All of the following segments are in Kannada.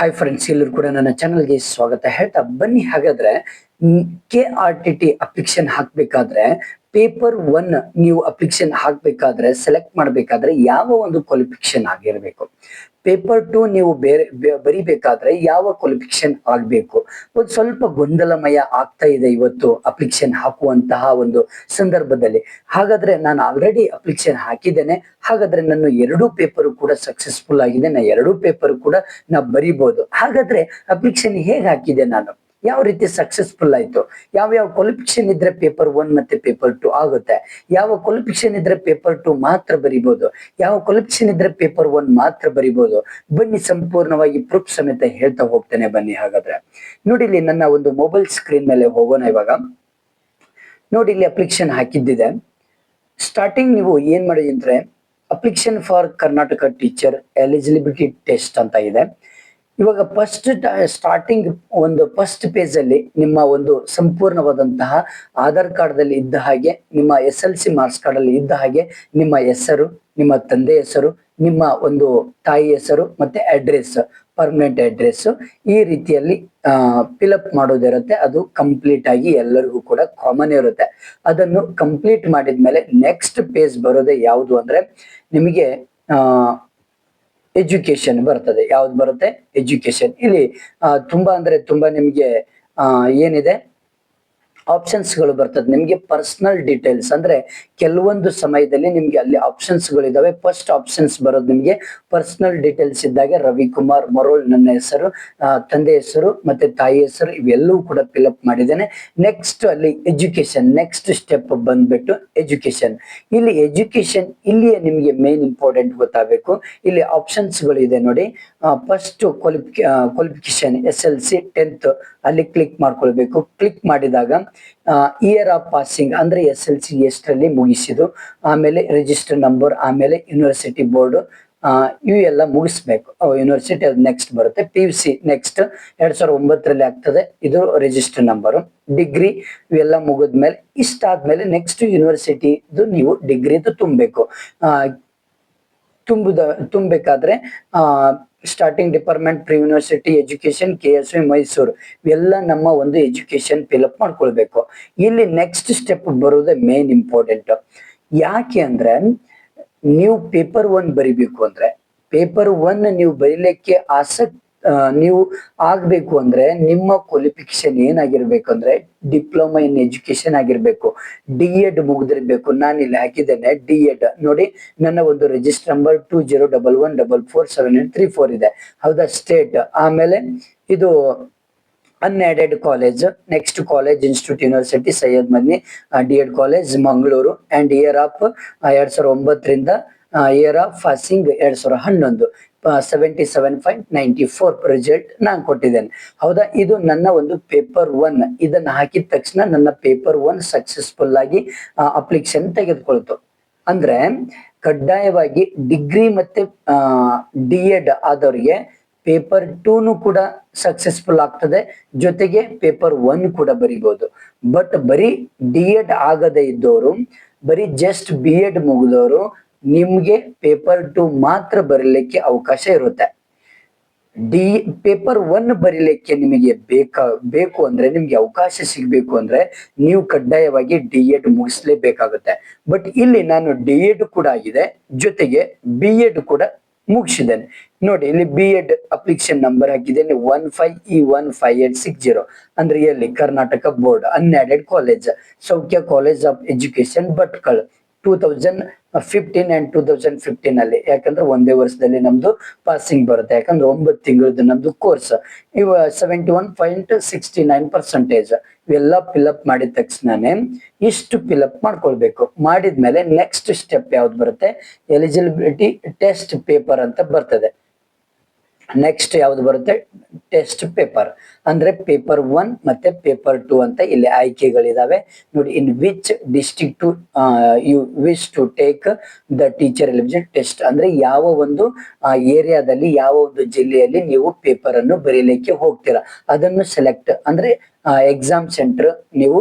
ಹಾಯ್ ಫ್ರೆಂಡ್ಸ್ ಎಲ್ಲರೂ ಕೂಡ ನನ್ನ ಚಾನಲ್ಗೆ ಸ್ವಾಗತ ಹೇಳ್ತಾ ಬನ್ನಿ. ಹಾಗಾದ್ರೆ K R T T application ಹಾಕ್ಬೇಕಾದ್ರೆ paper one ನೀವು ಅಪ್ಲಿಕೇಶನ್ ಹಾಕ್ಬೇಕಾದ್ರೆ, ಸೆಲೆಕ್ಟ್ ಮಾಡಬೇಕಾದ್ರೆ ಯಾವ ಒಂದು ಕ್ವಾಲಿಫಿಕೇಶನ್ ಆಗಿರಬೇಕು. ಪೇಪರ್ ಟು ನೀವು ಬೇರೆ ಬರಿಬೇಕಾದ್ರೆ ಯಾವ ಕ್ವಾಲಿಫಿಕೇಶನ್ ಆಗಬೇಕು. ಒಂದು ಸ್ವಲ್ಪ ಗೊಂದಲಮಯ ಆಗ್ತಾ ಇದೆ ಇವತ್ತು ಅಪ್ಲಿಕೇಶನ್ ಹಾಕುವಂತಹ ಒಂದು ಸಂದರ್ಭದಲ್ಲಿ. ಹಾಗಾದ್ರೆ ನಾನು ಆಲ್ರೆಡಿ ಅಪ್ಲಿಕೇಶನ್ ಹಾಕಿದ್ದೇನೆ. ಹಾಗಾದ್ರೆ ನನ್ನ ಎರಡೂ ಪೇಪರ್ ಕೂಡ ಸಕ್ಸಸ್ಫುಲ್ ಆಗಿದೆ. ನಾ ಎರಡೂ ಪೇಪರ್ ಕೂಡ ನಾ ಬರಿಬಹುದು ಹಾಗಾದ್ರೆ ಅಪ್ಲಿಕೇಶನ್ ಹೇಗೆ ಹಾಕಿದೆ ನಾನು? ಯಾವ ರೀತಿ ಸಕ್ಸಸ್ಫುಲ್ ಆಯ್ತು? ಯಾವ ಯಾವ ಕ್ವಾಲಿಫಿಕೇಶನ್ ಇದ್ರೆ ಪೇಪರ್ ಒನ್ ಮತ್ತೆ ಪೇಪರ್ ಟು ಆಗುತ್ತೆ? ಯಾವ ಕ್ವಾಲಿಫಿಕೇಶನ್ ಇದ್ರೆ ಪೇಪರ್ ಟು ಮಾತ್ರ ಬರಿಬಹುದು ಯಾವ ಕ್ವಾಲಿಫಿಕೇಶನ್ ಇದ್ರೆ ಪೇಪರ್ ಒನ್ ಮಾತ್ರ ಬರಿಬಹುದು ಬನ್ನಿ ಸಂಪೂರ್ಣವಾಗಿ ಪ್ರೂಫ್ ಸಮೇತ ಹೇಳ್ತಾ ಹೋಗ್ತೇನೆ, ಬನ್ನಿ ಹಾಗಾದ್ರೆ. ನೋಡಿ ಇಲ್ಲಿ ನನ್ನ ಒಂದು ಮೊಬೈಲ್ ಸ್ಕ್ರೀನ್ ಮೇಲೆ ಹೋಗೋಣ ಇವಾಗ. ನೋಡಿ ಇಲ್ಲಿ ಅಪ್ಲಿಕೇಶನ್ ಹಾಕಿದ್ದಿದೆ. ಸ್ಟಾರ್ಟಿಂಗ್ ನೀವು ಏನ್ ಮಾಡಿ ಅಂದ್ರೆ application for Karnataka teacher eligibility test ಅಂತ ಇದೆ. ಇವಾಗ ಫಸ್ಟ್ ಸ್ಟಾರ್ಟಿಂಗ್ ಒಂದು ಫಸ್ಟ್ ಪೇಜ್ ಅಲ್ಲಿ ನಿಮ್ಮ ಒಂದು ಸಂಪೂರ್ಣವಾದಂತಹ ಆಧಾರ್ ಕಾರ್ಡ್ ದಲ್ಲಿ ಇದ್ದ ಹಾಗೆ, ನಿಮ್ಮ S L C marks card ಅಲ್ಲಿ ಇದ್ದ ಹಾಗೆ, ನಿಮ್ಮ ಹೆಸರು, ನಿಮ್ಮ ತಂದೆ ಹೆಸರು, ನಿಮ್ಮ ಒಂದು ತಾಯಿ ಹೆಸರು ಮತ್ತೆ ಅಡ್ರೆಸ್ ಪರ್ಮನೆಂಟ್ ಅಡ್ರೆಸ್ ಈ ರೀತಿಯಲ್ಲಿ ಫಿಲಪ್ ಮಾಡೋದಿರುತ್ತೆ ಅದು ಕಂಪ್ಲೀಟ್ ಆಗಿ ಎಲ್ಲರಿಗೂ ಕೂಡ ಕಾಮನ್ ಇರುತ್ತೆ. ಅದನ್ನು ಕಂಪ್ಲೀಟ್ ಮಾಡಿದ್ಮೇಲೆ ನೆಕ್ಸ್ಟ್ ಪೇಜ್ ಬರೋದೇ ಯಾವುದು ಅಂದ್ರೆ, ನಿಮಗೆ ಎಜುಕೇಶನ್ ಬರ್ತದೆ. ಯಾವ್ದು ಬರುತ್ತೆ? ಎಜುಕೇಶನ್ ಇಲ್ಲಿ ತುಂಬಾ ಅಂದ್ರೆ ತುಂಬಾ ನಿಮ್ಗೆ ಏನಿದೆ? ಆಪ್ಷನ್ಸ್ಗಳು ಬರ್ತದೆ. ನಿಮಗೆ ಪರ್ಸನಲ್ ಡೀಟೇಲ್ಸ್ ಅಂದ್ರೆ ಕೆಲವೊಂದು ಸಮಯದಲ್ಲಿ ನಿಮ್ಗೆ ಅಲ್ಲಿ ಆಪ್ಷನ್ಸ್ ಗಳಿದಾವೆ ಫಸ್ಟ್ ಆಪ್ಷನ್ಸ್ ಬರೋದು ನಿಮಗೆ ಪರ್ಸನಲ್ ಡೀಟೇಲ್ಸ್ ಇದ್ದಾಗ ರವಿಕುಮಾರ್, ಮರೋಳ್ ನನ್ನ ಹೆಸರು ತಂದೆ ಹೆಸರು ಮತ್ತೆ ತಾಯಿ ಹೆಸರು ಇವೆಲ್ಲವೂ ಕೂಡ ಫಿಲಪ್ ಮಾಡಿದ್ದೇನೆ. ನೆಕ್ಸ್ಟ್ ಅಲ್ಲಿ ಎಜುಕೇಶನ್ ನೆಕ್ಸ್ಟ್ ಸ್ಟೆಪ್ ಬಂದ್ಬಿಟ್ಟು ಎಜುಕೇಶನ್ ಇಲ್ಲಿ ಎಜುಕೇಶನ್ ಇಲ್ಲಿಯೇ ನಿಮಗೆ ಮೇನ್ ಇಂಪಾರ್ಟೆಂಟ್ ಗೊತ್ತಾಗಬೇಕು. ಇಲ್ಲಿ ಆಪ್ಷನ್ಸ್ಗಳು ಇದೆ ನೋಡಿ first ಕ್ವಾಲಿಫಿಕೇ qualification S L C tenth ಅಲ್ಲಿ ಕ್ಲಿಕ್ ಮಾಡ್ಕೊಳ್ಬೇಕು. ಕ್ಲಿಕ್ ಮಾಡಿದಾಗ ಇಯರ್ ಆಫ್ ಪಾಸಿಂಗ್ ಅಂದ್ರೆ ಎಸ್ ಎಲ್ ಸಿ ಎಷ್ಟರಲ್ಲಿ ಮುಗಿಸಿದ್ದು. ಆಮೇಲೆ ರಿಜಿಸ್ಟರ್ ನಂಬರ್ ಆಮೇಲೆ ಯೂನಿವರ್ಸಿಟಿ ಬೋರ್ಡ್ ಇವು ಎಲ್ಲ ಮುಗಿಸ್ಬೇಕು. ಯೂನಿವರ್ಸಿಟಿ ಅದು ನೆಕ್ಸ್ಟ್ ಬರುತ್ತೆ. ಪಿ ಯು ಸಿ ನೆಕ್ಸ್ಟ್ ಎರಡ್ ಸಾವಿರದ ಒಂಬತ್ತರಲ್ಲಿ ಆಗ್ತದೆ. ಇದು ರಿಜಿಸ್ಟರ್ ನಂಬರ್ ಡಿಗ್ರಿ ಇವೆಲ್ಲ ಮುಗಿದ್ಮೇಲೆ, ಇಷ್ಟಾದ್ಮೇಲೆ ನೆಕ್ಸ್ಟ್ ಯೂನಿವರ್ಸಿಟಿದು ನೀವು ಡಿಗ್ರಿದು ತುಂಬಬೇಕು. ತುಂಬುದ, ತುಂಬಬೇಕಾದ್ರೆ, ಆ starting department pre university education K S V Mysuru ಇವೆಲ್ಲ ನಮ್ಮ ಒಂದು ಎಜುಕೇಶನ್ ಫಿಲಪ್ ಮಾಡ್ಕೊಳ್ಬೇಕು. ಇಲ್ಲಿ ನೆಕ್ಸ್ಟ್ ಸ್ಟೆಪ್ ಬರೋದೇ ಮೇನ್ ಇಂಪಾರ್ಟೆಂಟ್ ಯಾಕೆ ಅಂದ್ರೆ, ನೀವು ಪೇಪರ್ ಒನ್ ಬರಿಬೇಕು ಅಂದ್ರೆ ಪೇಪರ್ ಒನ್ ನೀವು ಬರೀಲಿಕ್ಕೆ ಆಸಕ್ತಿ ನೀವು ಆಗ್ಬೇಕು ಅಂದ್ರೆ ನಿಮ್ಮ ಕ್ವಾಲಿಫಿಕೇಶನ್ ಏನಾಗಿರ್ಬೇಕು ಅಂದ್ರೆ ಡಿಪ್ಲೊಮಾ ಇನ್ ಎಜುಕೇಶನ್ ಆಗಿರ್ಬೇಕು. ಡಿ ಎಡ್ ಮುಗಿದಿರ್ಬೇಕು. ನಾನು ಇಲ್ಲಿ ಹಾಕಿದ್ದೇನೆ ಡಿ ಎಡ್ ನೋಡಿ, ನನ್ನ ಒಂದು register number two zero double one double four seven eight three four ಇದೆ. ಹೌದಾ? ಸ್ಟೇಟ್ ಆಮೇಲೆ ಇದು unaided college next college institute university Syed Madni D Ed college Mangaluru and year of ಎರಡ್ ಸಾವಿರದ ಒಂಬತ್ತರಿಂದ ಇಯರ್ ಆಫ್ ಫಾಸಿಂಗ್ ಎರಡ್ ಸಾವಿರದ ಹನ್ನೊಂದು. Seventy seven point ninety four result ನಾನು ಕೊಟ್ಟಿದ್ದೇನೆ. ಹೌದಾ? ಇದು ನನ್ನ ಒಂದು ಪೇಪರ್ ಒನ್ ಇದನ್ನ ಹಾಕಿದ ತಕ್ಷಣ ನನ್ನ ಪೇಪರ್ ಒನ್ ಸಕ್ಸಸ್ಫುಲ್ ಆಗಿ ಅಪ್ಲಿಕೇಶನ್ ತೆಗೆದುಕೊಳ್ತು. ಅಂದ್ರೆ ಕಡ್ಡಾಯವಾಗಿ ಡಿಗ್ರಿ ಮತ್ತೆ ಡಿ ಎಡ್ ಆದವರಿಗೆ ಪೇಪರ್ ಟೂನು ಕೂಡ ಸಕ್ಸಸ್ಫುಲ್ ಆಗ್ತದೆ. ಜೊತೆಗೆ ಪೇಪರ್ ಒನ್ ಕೂಡ ಬರಿಬಹುದು ಬಟ್ ಬರೀ ಡಿ ಎಡ್ ಆಗದೆ ಇದ್ದವರು ಬರೀ ಜಸ್ಟ್ ಬಿ ಎಡ್ ಮುಗಿದವರು ನಿಮ್ಗೆ ಪೇಪರ್ ಟು ಮಾತ್ರ ಬರೀಲಿಕ್ಕೆ ಅವಕಾಶ ಇರುತ್ತೆ. ಡಿ ಪೇಪರ್ ಒನ್ ಬರೀಲಿಕ್ಕೆ ನಿಮಗೆ ಬೇಕಾ, ಬೇಕು ಅಂದ್ರೆ ನಿಮ್ಗೆ ಅವಕಾಶ ಸಿಗ್ಬೇಕು ಅಂದ್ರೆ ನೀವು ಕಡ್ಡಾಯವಾಗಿ ಡಿ ಎಡ್ ಮುಗಿಸ್ಲೇಬೇಕಾಗುತ್ತೆ. ಬಟ್ ಇಲ್ಲಿ ನಾನು ಡಿ ಎಡ್ ಕೂಡ ಆಗಿದೆ, ಜೊತೆಗೆ ಬಿ ಎಡ್ ಕೂಡ ಮುಗಿಸಿದ್ದೇನೆ. ನೋಡಿ, ಇಲ್ಲಿ ಬಿ ಎಡ್ ಅಪ್ಲಿಕೇಶನ್ ನಂಬರ್ ಹಾಕಿದ್ದೇನೆ one five E one five eight six zero ಅಂದ್ರೆ ಎಲ್ಲಿ? Karnataka board unaided college Saukhya college of education Bhatkal. Two thousand fifteen and two thousand fifteen ಅಲ್ಲಿ. ಯಾಕಂದ್ರೆ ಒಂದೇ ವರ್ಷದಲ್ಲಿ ನಮ್ದು ಪಾಸಿಂಗ್ ಬರುತ್ತೆ. ಯಾಕಂದ್ರೆ ಒಂಬತ್ತು ತಿಂಗಳದ್ದು ನಮ್ದು ಕೋರ್ಸ್ ಇವ seventy one point sixty nine percentage ಇವೆಲ್ಲ ಫಿಲಪ್ ಮಾಡಿದ ತಕ್ಷಣನೇ ಇಷ್ಟು ಫಿಲಪ್ ಮಾಡ್ಕೊಳ್ಬೇಕು. ಮಾಡಿದ್ಮೇಲೆ ನೆಕ್ಸ್ಟ್ ಸ್ಟೆಪ್ ಯಾವ್ದು ಬರುತ್ತೆ? ಎಲಿಜಿಬಿಲಿಟಿ ಟೆಸ್ಟ್ ಪೇಪರ್ ಅಂತ ಬರ್ತದೆ. ನೆಕ್ಸ್ಟ್ ಯಾವ್ದು ಬರುತ್ತೆ? ಟೆಸ್ಟ್ ಪೇಪರ್ ಅಂದ್ರೆ ಪೇಪರ್ ಒನ್ ಮತ್ತೆ ಪೇಪರ್ ಟು ಅಂತ ಇಲ್ಲಿ ಆಯ್ಕೆಗಳಿದಾವೆ. ನೋಡಿ in which district to you wish to take the teacher eligible test ಅಂದ್ರೆ ಯಾವ ಒಂದು ಏರಿಯಾದಲ್ಲಿ ಯಾವ ಒಂದು ಜಿಲ್ಲೆಯಲ್ಲಿ ನೀವು ಪೇಪರ್ ಅನ್ನು ಬರೀಲಿಕ್ಕೆ ಹೋಗ್ತೀರಾ. ಅದನ್ನು ಸೆಲೆಕ್ಟ್ ಅಂದ್ರೆ ಎಕ್ಸಾಮ್ ಸೆಂಟರ್ ನೀವು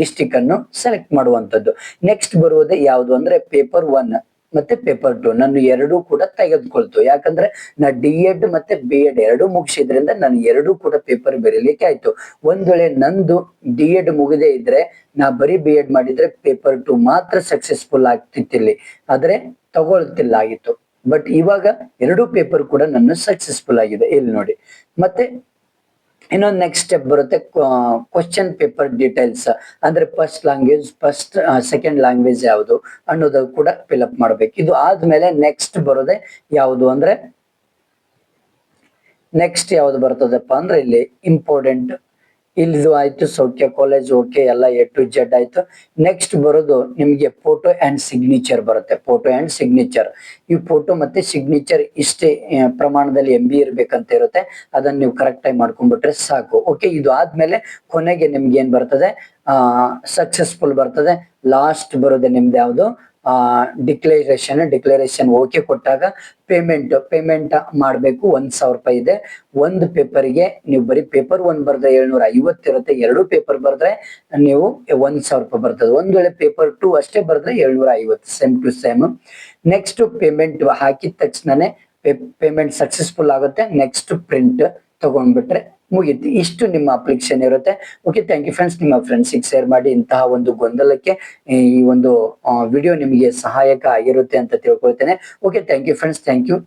ಡಿಸ್ಟಿಕ್ ಅನ್ನು ಸೆಲೆಕ್ಟ್ ಮಾಡುವಂತದ್ದು ನೆಕ್ಸ್ಟ್ ಬರುವುದೇ ಯಾವುದು ಅಂದ್ರೆ ಪೇಪರ್ ಒನ್ ಮತ್ತೆ ಪೇಪರ್ ಟು ನಾನು ಎರಡೂ ಕೂಡ ತೆಗೆದುಕೊಳ್ತು. ಯಾಕಂದ್ರೆ ನಾ ಡಿ ಎಡ್ ಮತ್ತೆ ಬಿ ಎಡ್ ಎರಡೂ ಮುಗಿಸಿದ್ರಿಂದ ನಾನು ಎರಡೂ ಕೂಡ ಪೇಪರ್ ಬರೀಲಿಕ್ಕೆ ಆಯ್ತು. ಒಂದ್ ವೇಳೆ ನಂದು ಡಿ ಎಡ್ ಮುಗಿದೇ ಇದ್ರೆ, ನಾ ಬರೀ ಬಿ ಎಡ್ ಮಾಡಿದ್ರೆ ಪೇಪರ್ ಟು ಮಾತ್ರ ಸಕ್ಸಸ್ಫುಲ್ ಆಗ್ತಿತ್ತಿಲ್ಲಿ ಆದ್ರೆ ತಗೊಳ್ತಿಲ್ಲ ಆಗಿತ್ತು. ಬಟ್ ಇವಾಗ ಎರಡೂ ಪೇಪರ್ ಕೂಡ ನನ್ನ ಸಕ್ಸಸ್ಫುಲ್ ಆಗಿದೆ. ಇಲ್ಲಿ ನೋಡಿ. ಮತ್ತೆ ಇನ್ನೊಂದು ನೆಕ್ಸ್ಟ್ ಸ್ಟೆಪ್ ಬರುತ್ತೆ ಕ್ವಶನ್ ಪೇಪರ್ ಡೀಟೇಲ್ಸ್ ಅಂದ್ರೆ first language first second language ಯಾವುದು ಅನ್ನೋದು ಕೂಡ ಫಿಲ್ಅಪ್ ಮಾಡ್ಬೇಕು. ಇದು ಆದ್ಮೇಲೆ ನೆಕ್ಸ್ಟ್ ಬರೋದೆ ಯಾವುದು ಅಂದ್ರೆ ನೆಕ್ಸ್ಟ್ ಯಾವ್ದು ಬರ್ತದಪ್ಪ ಅಂದ್ರೆ ಇಲ್ಲಿ ಇಂಪಾರ್ಟೆಂಟ್ ಇಲ್ಲಿದು ಆಯ್ತು, ಸೌಖ್ಯ ಕಾಲೇಜ್ ಓಕೆ ಎಲ್ಲ ಎ ಟು ಜೆಡ್ ಆಯ್ತು. ನೆಕ್ಸ್ಟ್ ಬರೋದು ನಿಮ್ಗೆ ಫೋಟೋ ಅಂಡ್ ಸಿಗ್ನೇಚರ್ ಬರುತ್ತೆ ಫೋಟೋ ಅಂಡ್ ಸಿಗ್ನೇಚರ್ ಈ ಫೋಟೋ ಮತ್ತೆ ಸಿಗ್ನೇಚರ್ ಇಷ್ಟೇ ಪ್ರಮಾಣದಲ್ಲಿ ಎಂ ಬಿ ಇರ್ಬೇಕಂತ ಇರುತ್ತೆ. ಅದನ್ನ ನೀವು ಕರೆಕ್ಟ್ ಆಗಿ ಮಾಡ್ಕೊಂಡ್ಬಿಟ್ರೆ ಸಾಕು. ಓಕೆ ಇದು ಆದ್ಮೇಲೆ ಕೊನೆಗೆ ನಿಮ್ಗೆ ಏನ್ ಬರ್ತದೆ? ಆ ಸಕ್ಸಸ್ಫುಲ್ ಬರ್ತದೆ. ಲಾಸ್ಟ್ ಬರೋದೆ ನಿಮ್ದು ಯಾವುದು? ಡಿಕ್ಲರೇಷನ್ ಡಿಕ್ಲರೇಷನ್ ಓಕೆ ಕೊಟ್ಟಾಗ ಪೇಮೆಂಟ್ ಪೇಮೆಂಟ್ ಮಾಡಬೇಕು. ಒಂದ್ ಸಾವಿರ ರೂಪಾಯಿ ಇದೆ. ಒಂದು ಪೇಪರ್ಗೆ ನೀವು ಬರೀ ಪೇಪರ್ ಒಂದ್ ಬರೆದ್ರೆ ಏಳ್ನೂರ ಐವತ್ತಿರುತ್ತೆ ಎರಡು ಪೇಪರ್ ಬರೆದ್ರೆ ನೀವು ಒಂದ್ ಸಾವಿರ ರೂಪಾಯಿ ಬರ್ತದೆ. ಒಂದ್ ವೇಳೆ ಪೇಪರ್ ಟು ಅಷ್ಟೇ ಬರೆದ್ರೆ ಏಳ್ನೂರ ಐವತ್ತು same to same next payment ಹಾಕಿದ ತಕ್ಷಣನೇ ಪೇಮೆಂಟ್ ಸಕ್ಸಸ್ಫುಲ್ ಆಗುತ್ತೆ. ನೆಕ್ಸ್ಟ್ ಪ್ರಿಂಟ್ ತಗೊಂಡ್ಬಿಟ್ರೆ ಮುಗೀತು ಇಷ್ಟು ನಿಮ್ಮ ಅಪ್ಲಿಕೇಶನ್ ಇರುತ್ತೆ. ಓಕೆ ಥ್ಯಾಂಕ್ ಯು ಫ್ರೆಂಡ್ಸ್ ನಿಮ್ಮ ಫ್ರೆಂಡ್ಸಿಗೆ ಶೇರ್ ಮಾಡಿ ಇಂತಹ ಒಂದು ಗೊಂದಲಕ್ಕೆ ಈ ಒಂದು ವಿಡಿಯೋ ನಿಮಗೆ ಸಹಾಯಕ ಆಗಿರುತ್ತೆ ಅಂತ ತಿಳ್ಕೊಳ್ತೇನೆ. Okay thank you friends thank you